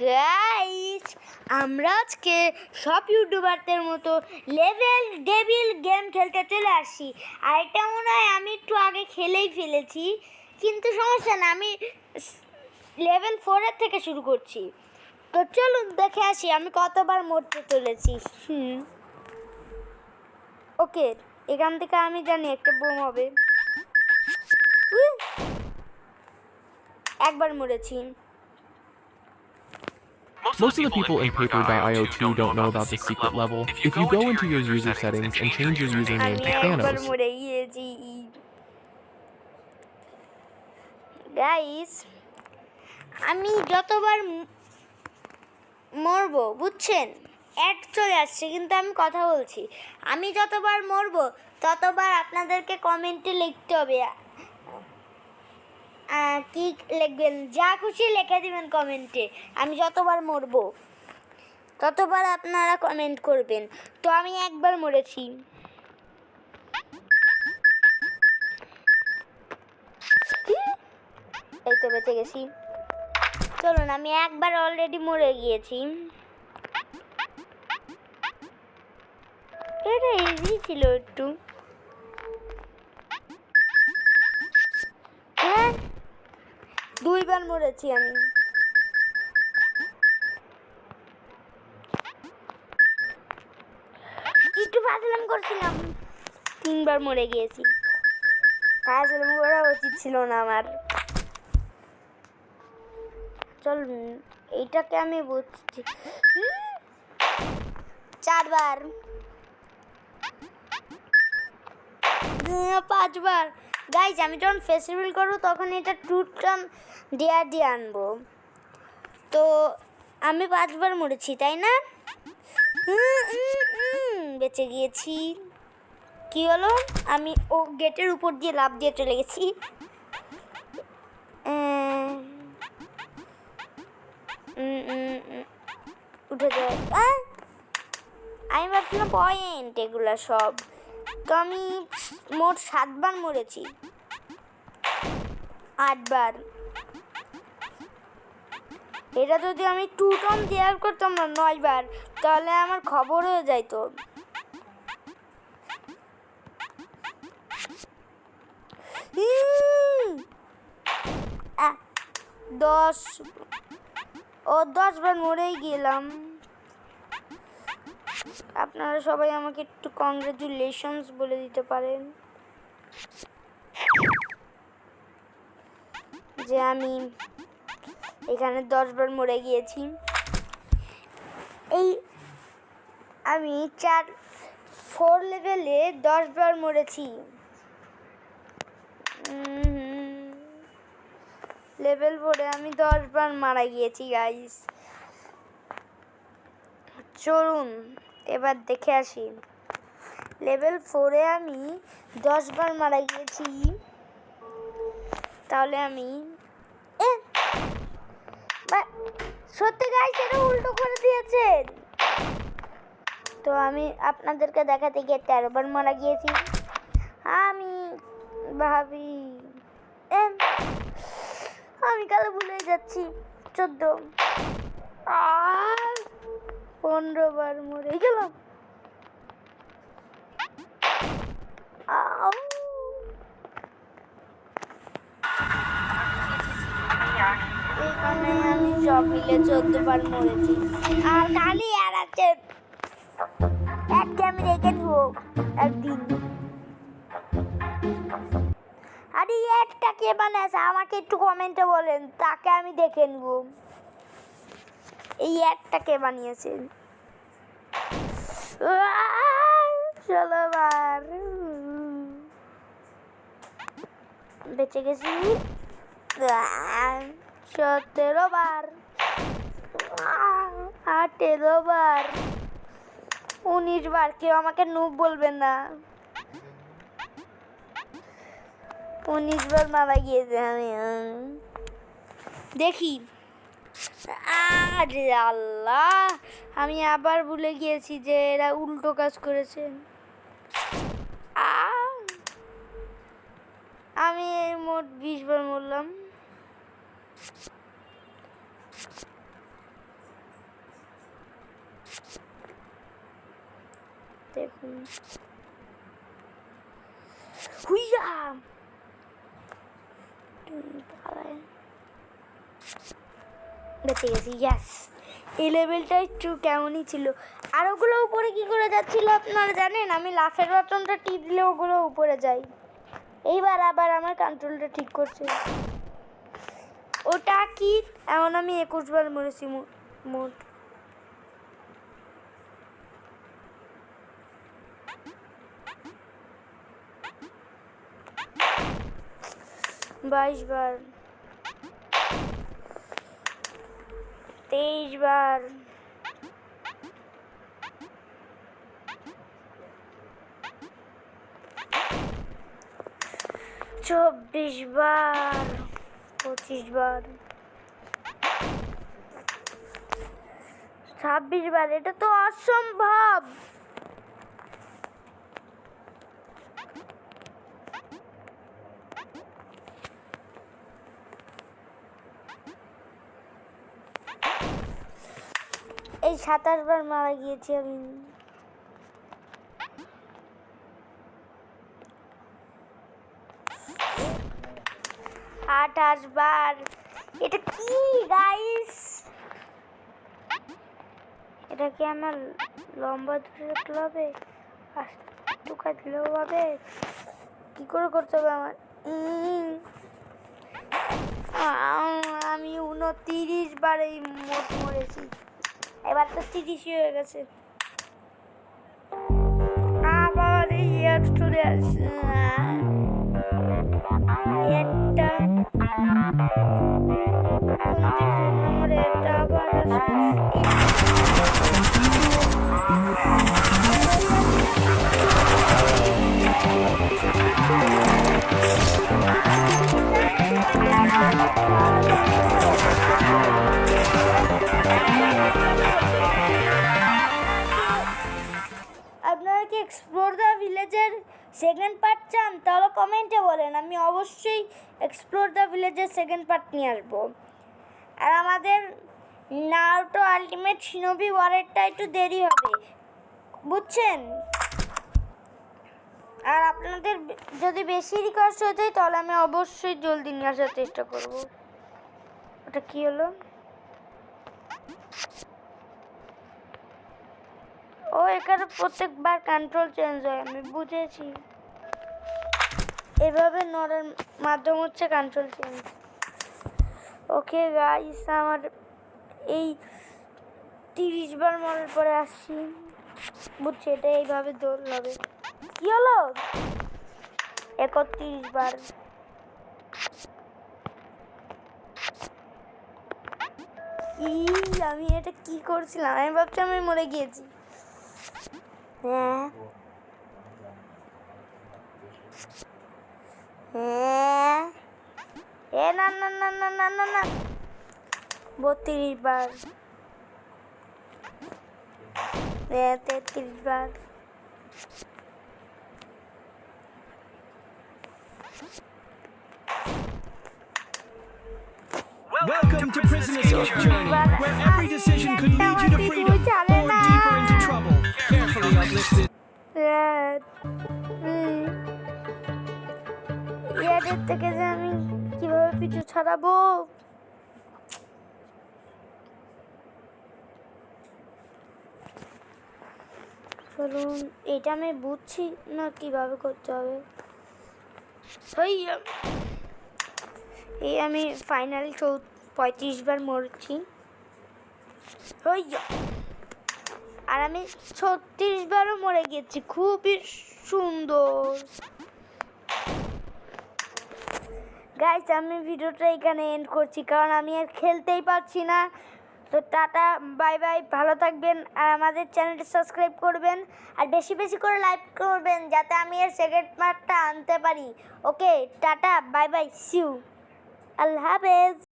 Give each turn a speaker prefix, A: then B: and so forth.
A: Guys আমরা আজকে সব ইউটিউবারদের মতো লেভেল ডেভিল গেম খেলতে চলে আসি। আর এটা মনে হয় আমি একটু আগে খেলেই ফেলেছি, কিন্তু সমস্যা না, আমি লেভেল ফোরের থেকে শুরু করছি। তো চলুন দেখে আসি, আমি কতবার মরতে চলেছি। হুম। ওকে, এখান থেকে আমি জানি একটা বোম হবে! একবার মরেছি।
B: Most of the people in Paper.io 2 don't know about the secret level. If you go into your user settings and change your username
A: আমি
B: to Thanos,
A: গাইস আমি যতবার মরবো বুঝছেন অ্যাড চলে আসছে কিন্তু আমি কথা বলছি আমি যতবার মরবো ততবার আপনাদেরকে কমেন্টে লিখতে হবে কি লিখবেন? যা খুশি লিখে দিবেন কমেন্টে আমি যতবার মরবো, ততবার আপনারা কমেন্ট করবেন। তো আমি একবার মরেছি। এই তো বেঁচে গেছি। চলুন, আমি একবার অলরেডি মরে গিয়েছি। এটা ইজি ছিল একটু। দুইবার মরেছি আমি। একটু ফাজলাম করছিলাম। তিনবার মরে গিয়েছি। ফাজলাম করা উচিত ছিল না আমার। চল এইটাকে আমি বুঝছি। চারবার। পাঁচবার। গাইজ আমি যখন ফেস্টিভ্যাল করব, তখন এটা টু দেয়া দিয়ে আনব। তো আমি পাঁচবার মরেছি, তাই না? বেঁচে গিয়েছি। কি হলো? আমি ও গেটের উপর দিয়ে লাভ দিয়ে চলে গেছি। উঠে যায়। আমি ভাবছিলাম পয়েন্ট এগুলো সব। তো আমি মোট সাতবার মরেছি। আটবার। এটা যদি আমি টু টন দেয়ার করতাম না, নয়বার, তাহলে আমার খবর হয়ে যাইতো। দশ। ও দশবার মরেই গেলাম। আপনারা সবাই আমাকে একটু কংগ্রেচুলেশনস বলে দিতে পারেন। যে আমি এখানে দশবার মরে গিয়েছি। এই আমি চার ফোর লেভেলে দশবার মরেছি। লেভেল ফোরে আমি দশবার মারা গিয়েছি গাইস চলুন। এবার দেখে আসি। লেভেল ফোরে আমি দশবার মারা গিয়েছি। তাহলে আমি সত্যি গাই সেটা উল্টো করে দিয়েছেন তো আমি আপনাদেরকে দেখাতে গিয়ে তেরোবার মারা গিয়েছি। আমি ভাবি আমি কালো ভুলে যাচ্ছি। চোদ্দ। আর পনেরো বার মরে গেলাম। এখানে আমি সব মিলে চোদ্দ বার মরেছি। আর খালি আর আছে একটা আমি রেখে দেবো একদিন। আরে একটা কে বানাইছে? আমাকে একটু কমেন্টে বলেন তাকে আমি দেখে নেব। এই একটা কে বানিয়েছে? আহ, চলো বার বেঁচে গেছি সতেরো বার আঠেরো বার উনিশ বার কেউ আমাকে নুব বলবেন না উনিশ বার মারা গিয়েছে আমি দেখি আরে আল্লাহ, আমি আবার ভুলে গিয়েছি যে এরা উল্টো কাজ করেছে। আমি মোট বিশ বার মরলাম। দেখুন। হুইয়া! পালায় বেঁচে গেছি ইয়াস এই লেভেলটা একটু কেমনই ছিল। আর ওগুলো উপরে কী করে যাচ্ছিল আপনারা জানেন? আমি লাফের বাটনটা টিপ দিলে ওগুলো উপরে যাই এইবার আবার আমার কন্ট্রোলটা ঠিক করছে। ওটা কি? এমন আমি একুশ বার মরেছি মোট। বাইশ বার তেইশ বার। চব্বিশ বার পঁচিশ বার। ছাব্বিশ বার এটা তো অসম্ভব। সাতাশ বার মারা গিয়েছি আমি। আঠাশ বার। এটা কি গাইস এটা কি আমার লম্বা ধরে রাখতে হবে টুকা দিলেও হবে কি করে করতে হবে আমার? আমি উনতিরিশ বার এই মোট মরেছি। এবার তো তিরিশই হয়ে গেছে। আবার এই এয়ার চলে আসে একটা সেকেন্ড পার্ট চান, তাহলে কমেন্টে বলেন। আমি অবশ্যই এক্সপ্লোর দ্য ভিলেজের সেকেন্ড পার্ট নিয়ে আসব। আর আমাদের নারুটো আলটিমেট শিনবি ওয়ারেরটা একটু দেরি হবে। বুঝছেন? আর আপনাদের যদি বেশি রিকোয়েস্ট হয়ে যায়, তাহলে আমি অবশ্যই জলদি নিয়ে আসার চেষ্টা করব। ওটা কি হলো? ও, এখানে প্রত্যেকবার কন্ট্রোল চেঞ্জ হয়, আমি বুঝেছি। এভাবে নড়ার মাধ্যম হচ্ছে কন্ট্রোল চেঞ্জ ওকে গাইস আমার এই তিরিশ বার মরার পরে আসছি। বুঝছি, এটা এইভাবে দৌড় হবে। কি হলো? একত্রিশ বার। কি? আমি এটা কি করছিলাম? আমি ভাবছি আমি মরে গিয়েছি। হ্যাঁ। এ না না না না না না না বত্রিশ বার এ তেত্রিশ বার
C: Welcome to Prisoner's Journey, where every decision could lead you to freedom or deeper into trouble. Carefully uplifted.
A: রেড ইয়াদের থেকে যে আমি পিছু ছাড়াবো। চলুন এটা আমি বুঝছি না কীভাবে করতে হবে। এই আমি ফাইনাল চৌ, পঁয়ত্রিশ বার মরছি। আর আমি ছত্রিশ বারও মরে গেছি, খুবই সুন্দর। গাইস আমি ভিডিওটা এখানে এন্ড করছি, কারণ আমি আর খেলতেই পারছি না। তো টাটা বাই বাই ভালো থাকবেন, আর আমাদের চ্যানেলটি সাবস্ক্রাইব করবেন, আর বেশি বেশি করে লাইক করবেন, যাতে আমি এর সেকেন্ড পার্টটা আনতে পারি। Okay tata bye bye see you আল্লাহ হাফেজ।